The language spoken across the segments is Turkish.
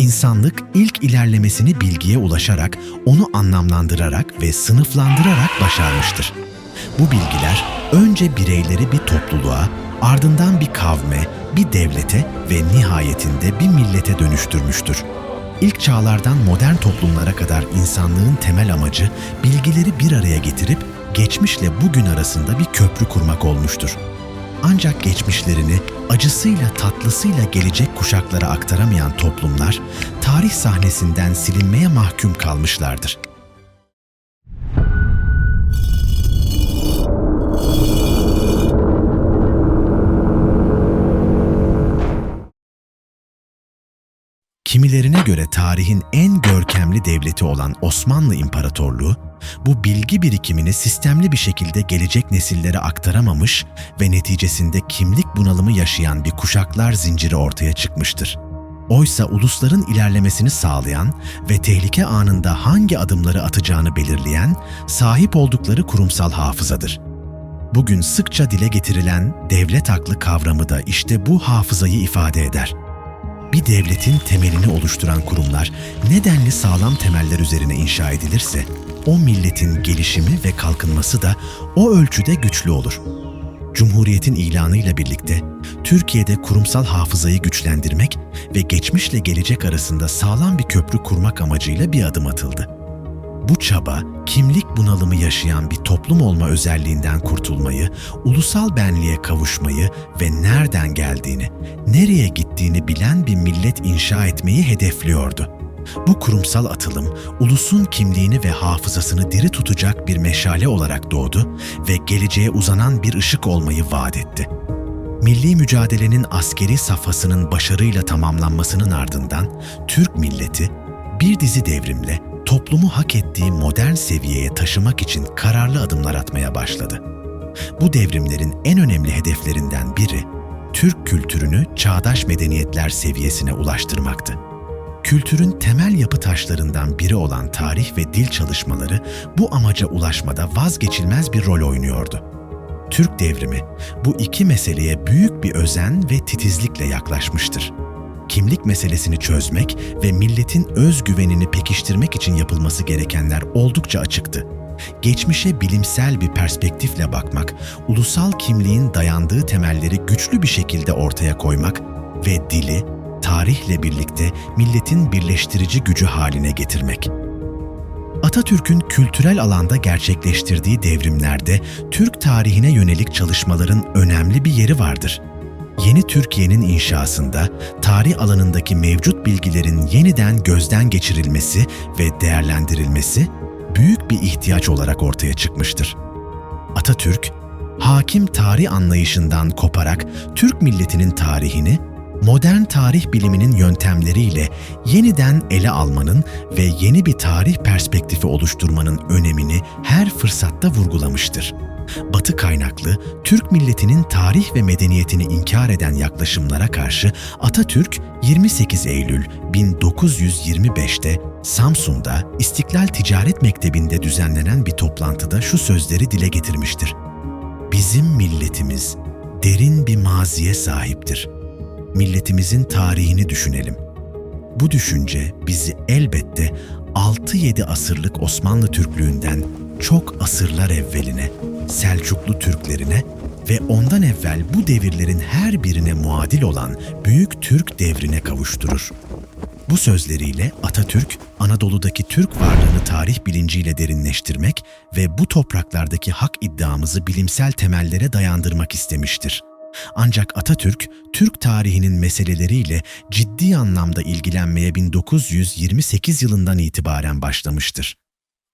İnsanlık ilk ilerlemesini bilgiye ulaşarak, onu anlamlandırarak ve sınıflandırarak başarmıştır. Bu bilgiler önce bireyleri bir topluluğa, ardından bir kavme, bir devlete ve nihayetinde bir millete dönüştürmüştür. İlk çağlardan modern toplumlara kadar insanlığın temel amacı bilgileri bir araya getirip geçmişle bugün arasında bir köprü kurmak olmuştur. Ancak geçmişlerini acısıyla tatlısıyla gelecek kuşaklara aktaramayan toplumlar tarih sahnesinden silinmeye mahkum kalmışlardır. Kimilerine göre tarihin en görkemli devleti olan Osmanlı İmparatorluğu, bu bilgi birikimini sistemli bir şekilde gelecek nesillere aktaramamış ve neticesinde kimlik bunalımı yaşayan bir kuşaklar zinciri ortaya çıkmıştır. Oysa ulusların ilerlemesini sağlayan ve tehlike anında hangi adımları atacağını belirleyen sahip oldukları kurumsal hafızadır. Bugün sıkça dile getirilen devlet aklı kavramı da işte bu hafızayı ifade eder bir devletin temelini oluşturan kurumlar nedenli sağlam temeller üzerine inşa edilirse, o milletin gelişimi ve kalkınması da o ölçüde güçlü olur. Cumhuriyetin ilanıyla birlikte Türkiye'de kurumsal hafızayı güçlendirmek ve geçmişle gelecek arasında sağlam bir köprü kurmak amacıyla bir adım atıldı. Bu çaba, kimlik bunalımı yaşayan bir toplum olma özelliğinden kurtulmayı, ulusal benliğe kavuşmayı ve nereden geldiğini, nereye gittiğini bilen bir millet inşa etmeyi hedefliyordu. Bu kurumsal atılım, ulusun kimliğini ve hafızasını diri tutacak bir meşale olarak doğdu ve geleceğe uzanan bir ışık olmayı vaat etti. Milli mücadelenin askeri safhasının başarıyla tamamlanmasının ardından Türk milleti bir dizi devrimle toplumu hak ettiği modern seviyeye taşımak için kararlı adımlar atmaya başladı. Bu devrimlerin en önemli hedeflerinden biri, Türk kültürünü çağdaş medeniyetler seviyesine ulaştırmaktı. Kültürün temel yapı taşlarından biri olan tarih ve dil çalışmaları bu amaca ulaşmada vazgeçilmez bir rol oynuyordu. Türk devrimi bu iki meseleye büyük bir özen ve titizlikle yaklaşmıştır kimlik meselesini çözmek ve milletin özgüvenini pekiştirmek için yapılması gerekenler oldukça açıktı. Geçmişe bilimsel bir perspektifle bakmak, ulusal kimliğin dayandığı temelleri güçlü bir şekilde ortaya koymak ve dili, tarihle birlikte milletin birleştirici gücü haline getirmek. Atatürk'ün kültürel alanda gerçekleştirdiği devrimlerde Türk tarihine yönelik çalışmaların önemli bir yeri vardır yeni Türkiye'nin inşasında tarih alanındaki mevcut bilgilerin yeniden gözden geçirilmesi ve değerlendirilmesi büyük bir ihtiyaç olarak ortaya çıkmıştır. Atatürk, hakim tarih anlayışından koparak Türk milletinin tarihini modern tarih biliminin yöntemleriyle yeniden ele almanın ve yeni bir tarih perspektifi oluşturmanın önemini her fırsatta vurgulamıştır. Batı kaynaklı Türk milletinin tarih ve medeniyetini inkar eden yaklaşımlara karşı Atatürk 28 Eylül 1925'te Samsun'da İstiklal Ticaret Mektebi'nde düzenlenen bir toplantıda şu sözleri dile getirmiştir. Bizim milletimiz derin bir maziye sahiptir. Milletimizin tarihini düşünelim. Bu düşünce bizi elbette 6-7 asırlık Osmanlı Türklüğünden çok asırlar evveline, Selçuklu Türklerine ve ondan evvel bu devirlerin her birine muadil olan Büyük Türk devrine kavuşturur. Bu sözleriyle Atatürk, Anadolu'daki Türk varlığını tarih bilinciyle derinleştirmek ve bu topraklardaki hak iddiamızı bilimsel temellere dayandırmak istemiştir. Ancak Atatürk, Türk tarihinin meseleleriyle ciddi anlamda ilgilenmeye 1928 yılından itibaren başlamıştır.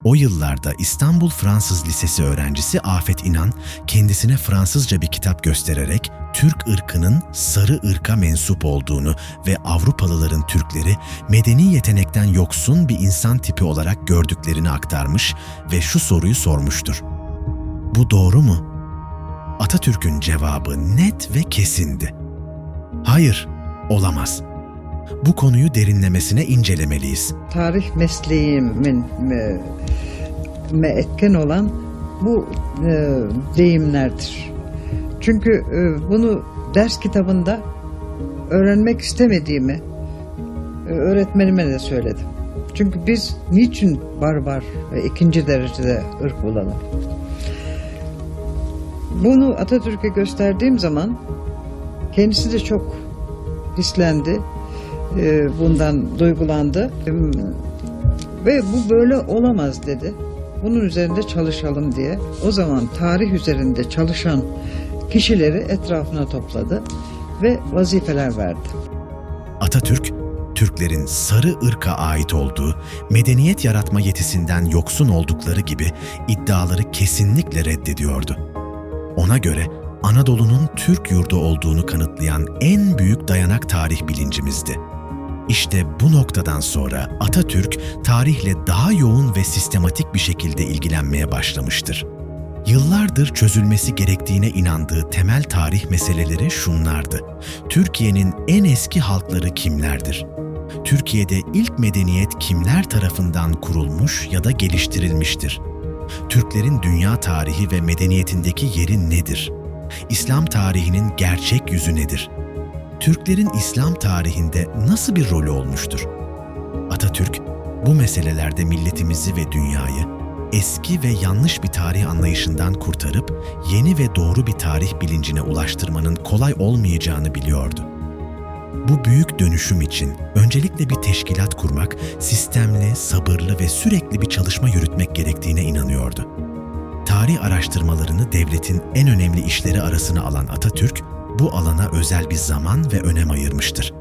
O yıllarda İstanbul Fransız Lisesi öğrencisi Afet İnan kendisine Fransızca bir kitap göstererek Türk ırkının sarı ırka mensup olduğunu ve Avrupalıların Türkleri medeni yetenekten yoksun bir insan tipi olarak gördüklerini aktarmış ve şu soruyu sormuştur. Bu doğru mu? Atatürk'ün cevabı net ve kesindi. Hayır, olamaz. Bu konuyu derinlemesine incelemeliyiz. tarih mesleğimin e, me etken olan bu e, deyimlerdir. Çünkü e, bunu ders kitabında öğrenmek istemediğimi e, öğretmenime de söyledim. Çünkü biz niçin barbar ve ikinci derecede ırk olalım? Bunu Atatürk'e gösterdiğim zaman kendisi de çok hislendi. E, Bundan duygulandı. Ve bu böyle olamaz dedi. Bunun üzerinde çalışalım diye. O zaman tarih üzerinde çalışan kişileri etrafına topladı ve vazifeler verdi. Atatürk, Türklerin sarı ırka ait olduğu, medeniyet yaratma yetisinden yoksun oldukları gibi iddiaları kesinlikle reddediyordu. Ona göre Anadolu'nun Türk yurdu olduğunu kanıtlayan en büyük dayanak tarih bilincimizdi. İşte bu noktadan sonra Atatürk tarihle daha yoğun ve sistematik bir şekilde ilgilenmeye başlamıştır. Yıllardır çözülmesi gerektiğine inandığı temel tarih meseleleri şunlardı. Türkiye'nin en eski halkları kimlerdir? Türkiye'de ilk medeniyet kimler tarafından kurulmuş ya da geliştirilmiştir? Türklerin dünya tarihi ve medeniyetindeki yeri nedir? İslam tarihinin gerçek yüzü nedir? Türklerin İslam tarihinde nasıl bir rolü olmuştur? Atatürk, bu meselelerde milletimizi ve dünyayı eski ve yanlış bir tarih anlayışından kurtarıp yeni ve doğru bir tarih bilincine ulaştırmanın kolay olmayacağını biliyordu. Bu büyük dönüşüm için öncelikle bir teşkilat kurmak, sistemli, sabırlı ve sürekli bir çalışma yürütmek gerektiğine inanıyordu. Tarih araştırmalarını devletin en önemli işleri arasına alan Atatürk, bu alana özel bir zaman ve önem ayırmıştır.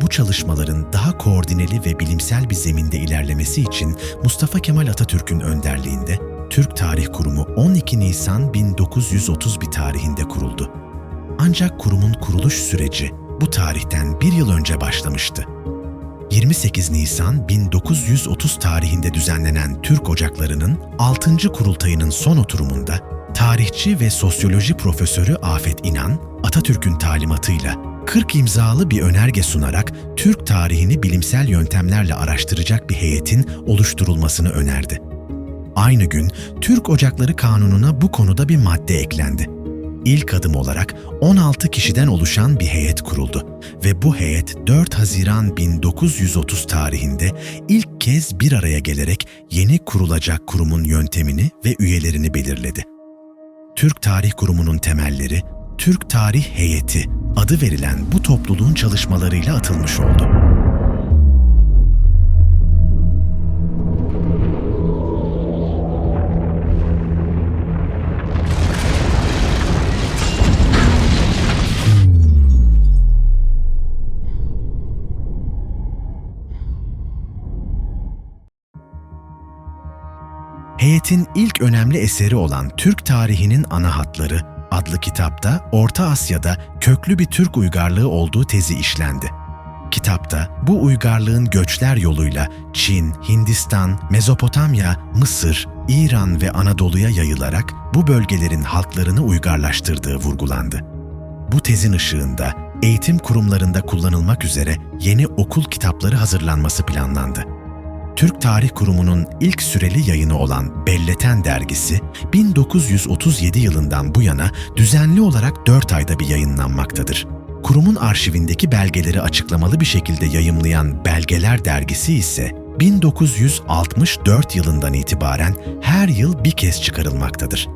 Bu çalışmaların daha koordineli ve bilimsel bir zeminde ilerlemesi için Mustafa Kemal Atatürk'ün önderliğinde Türk Tarih Kurumu 12 Nisan 1931 tarihinde kuruldu. Ancak kurumun kuruluş süreci bu tarihten bir yıl önce başlamıştı. 28 Nisan 1930 tarihinde düzenlenen Türk Ocakları'nın 6. kurultayının son oturumunda tarihçi ve sosyoloji profesörü Afet İnan, Atatürk'ün talimatıyla 40 imzalı bir önerge sunarak Türk tarihini bilimsel yöntemlerle araştıracak bir heyetin oluşturulmasını önerdi. Aynı gün Türk Ocakları Kanunu'na bu konuda bir madde eklendi. İlk adım olarak 16 kişiden oluşan bir heyet kuruldu ve bu heyet 4 Haziran 1930 tarihinde ilk kez bir araya gelerek yeni kurulacak kurumun yöntemini ve üyelerini belirledi. Türk Tarih Kurumu'nun temelleri Türk Tarih Heyeti adı verilen bu topluluğun çalışmalarıyla atılmış oldu. Heyetin ilk önemli eseri olan Türk tarihinin ana hatları adlı kitapta Orta Asya'da köklü bir Türk uygarlığı olduğu tezi işlendi. Kitapta bu uygarlığın göçler yoluyla Çin, Hindistan, Mezopotamya, Mısır, İran ve Anadolu'ya yayılarak bu bölgelerin halklarını uygarlaştırdığı vurgulandı. Bu tezin ışığında eğitim kurumlarında kullanılmak üzere yeni okul kitapları hazırlanması planlandı. Türk Tarih Kurumu'nun ilk süreli yayını olan Belleten dergisi 1937 yılından bu yana düzenli olarak 4 ayda bir yayınlanmaktadır. Kurumun arşivindeki belgeleri açıklamalı bir şekilde yayımlayan Belgeler dergisi ise 1964 yılından itibaren her yıl bir kez çıkarılmaktadır.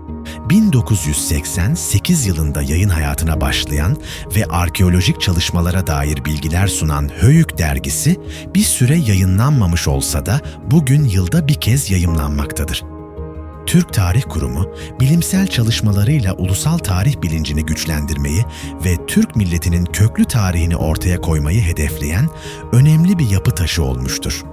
1988 yılında yayın hayatına başlayan ve arkeolojik çalışmalara dair bilgiler sunan Höyük dergisi bir süre yayınlanmamış olsa da bugün yılda bir kez yayımlanmaktadır. Türk Tarih Kurumu, bilimsel çalışmalarıyla ulusal tarih bilincini güçlendirmeyi ve Türk milletinin köklü tarihini ortaya koymayı hedefleyen önemli bir yapı taşı olmuştur.